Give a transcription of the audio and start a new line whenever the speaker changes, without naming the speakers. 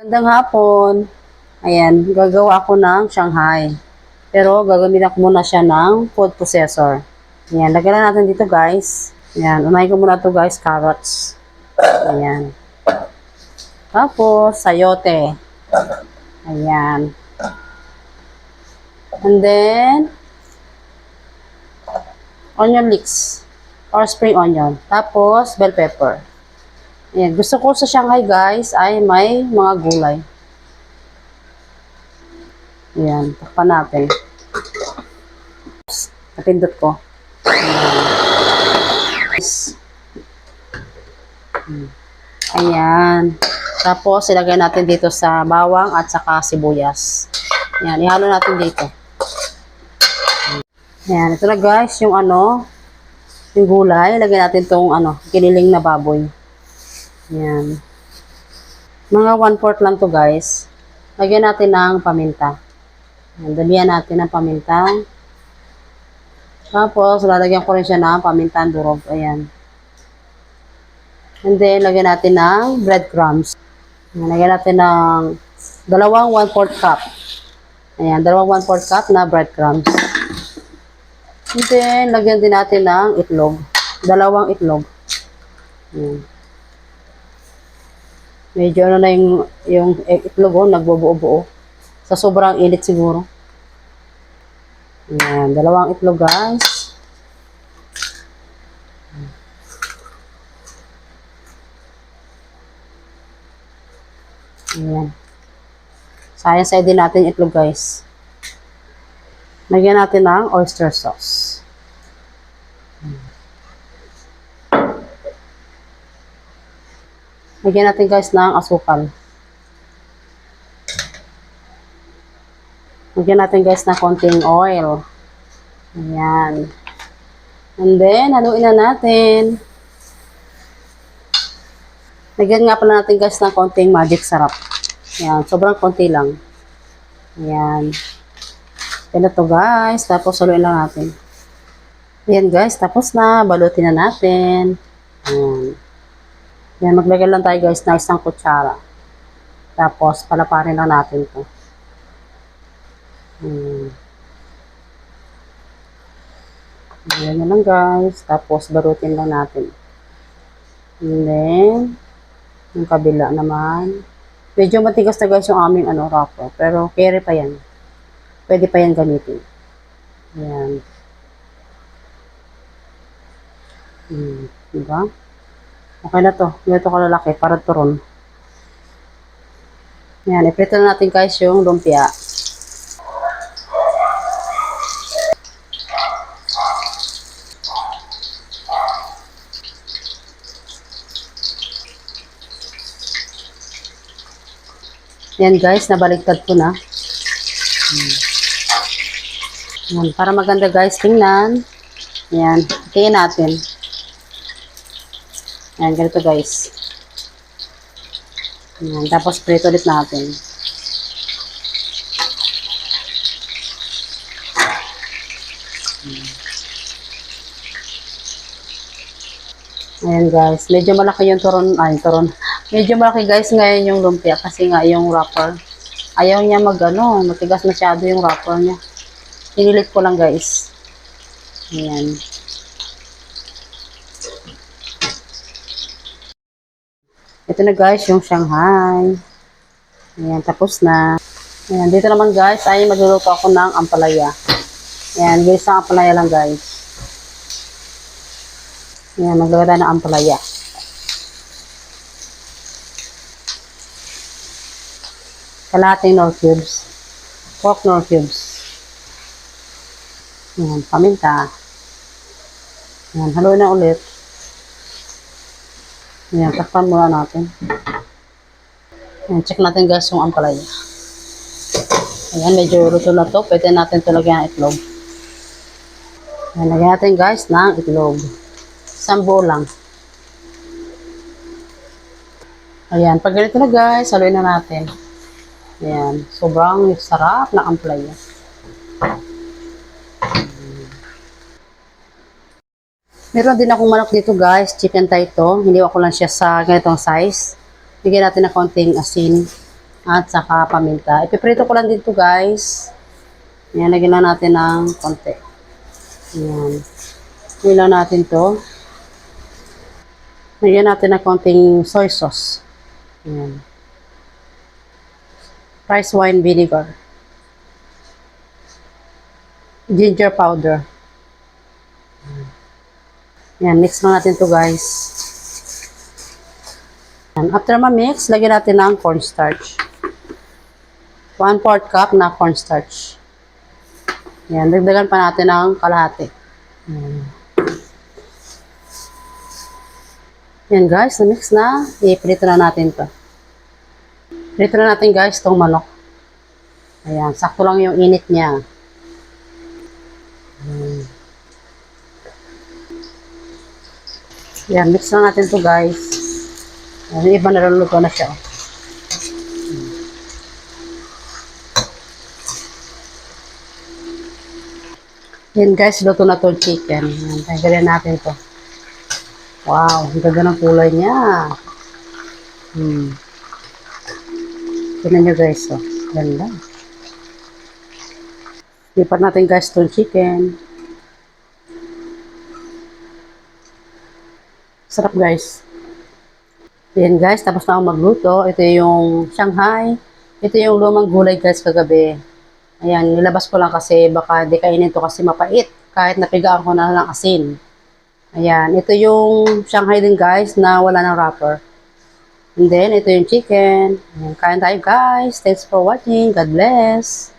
Gandang hapon. Ayan, gagawa ako ng Shanghai. Pero gagamitin ko muna siya ng food processor. Ayan, lagyan na natin dito guys. Ayan, unahin ko muna to guys, carrots. Ayan. Tapos, sayote. Ayan. And then, onion leeks or spring onion. Tapos, bell pepper. Ayan. Gusto ko sa Shanghai guys ay may mga gulay. Ayan. Takpan natin. Napindot ko. Ayan. Tapos, ilagay natin dito sa bawang at saka sibuyas. Ayan. Ihalo natin dito. Ayan. Ito na guys, yung ano, yung gulay. Ilagay natin tong ano, kiniling na baboy. Ayan. Mga 1-4 lang to guys. Lagyan natin ng paminta. Ayan, natin ng paminta. Tapos, lalagyan ko rin siya ng pamintan durog. Ayan. And then, lagyan natin ng breadcrumbs. Ayan, lagyan natin ng dalawang 1-4 cup. Ayan, dalawang 1-4 cup na breadcrumbs. And then, lagyan din natin ng itlog. Dalawang itlog. Ayan. Medyo ano na yung, yung itlog oh, nagbubuo-buo. Sa sobrang init siguro. Ayan, dalawang itlog guys. Ayan. Sayang side din natin itlog guys. Lagyan natin ng oyster sauce. Lagyan natin guys ng asukal. Lagyan natin guys ng konting oil. Ayan. And then, haluin na natin. Lagyan nga pala natin guys ng konting magic sarap. Ayan, sobrang konti lang. Ayan. Ganito guys. Tapos haluin lang natin. Ayan guys, tapos na. Balutin na natin. Ayan. Yan, maglagay lang tayo guys ng isang kutsara. Tapos, palaparin lang natin to. Hmm. Yan na lang guys. Tapos, barutin lang natin. And then, yung kabila naman. Medyo matigas na guys yung aming ano, wrapper. Pero, carry pa yan. Pwede pa yan gamitin. Yan. Hmm. Diba? Okay na to. Ganito kalalaki para turon. Yan, iprito na natin guys yung lumpia. Yan guys, nabaligtad ko na. Hmm. Yan, para maganda guys, tingnan. Yan, tingin natin. Ayan, ganito guys. Ayan, tapos prito ulit natin. Ayan guys, medyo malaki yung turon, ay turon. Medyo malaki guys ngayon yung lumpia kasi nga yung wrapper. Ayaw niya mag ano, matigas masyado yung wrapper niya. Pinilit ko lang guys. Ayan. Ito na guys, yung Shanghai. Ayan, tapos na. Ayan, dito naman guys, ay magluluto ako ng ampalaya. Ayan, guys, ang ampalaya lang guys. Ayan, magluluto ng ampalaya. Kalahating nor cubes. Pork nor cubes. Ayan, paminta. Ayan, haluin na ulit. Ayan, takpan muna natin. Ayan, check natin guys yung ampalaya. Ayan, medyo luto na to. Pwede natin ito lagyan ng itlog. Ayan, lagyan natin guys ng itlog. Isang buo lang. Ayan, pag ganito na guys, haluin na natin. Ayan, sobrang sarap na ampalaya. Meron din akong manok dito guys, chicken thigh to. Hindi ko lang siya sa ganitong size. Bigyan natin ng konting asin. at saka paminta. Ipiprito ko lang dito guys. Yan, lagyan lang natin ng konti. Yan. Lagyan natin to. Lagyan natin ng konting soy sauce. Yan. Rice wine vinegar. Ginger powder. Yan, mix lang natin to guys. Yan. After ma-mix, lagyan natin ng cornstarch. 1 4 cup na cornstarch. Yan, dagdagan pa natin ng kalahati. Yan. Yan guys, na-mix na. I-prito na natin to. Prito na natin guys tong manok. Ayan, sakto lang yung init niya. Yan, mix na natin to guys. Yan, iba naluluto na siya. oh. Yan guys, luto na to chicken. Yan, tanggalin natin to. Wow, ang ganda ng kulay niya. Hmm. Tignan nyo guys, oh. Ganda. Lipat natin guys itong chicken. Sarap guys. Yan guys, tapos na ako magluto. Ito yung Shanghai. Ito yung lumang gulay guys kagabi. Ayan, nilabas ko lang kasi baka di kainin to kasi mapait. Kahit napigaan ko na ng asin. Ayan, ito yung Shanghai din guys na wala ng wrapper. And then, ito yung chicken. Ayan, kain tayo guys. Thanks for watching. God bless.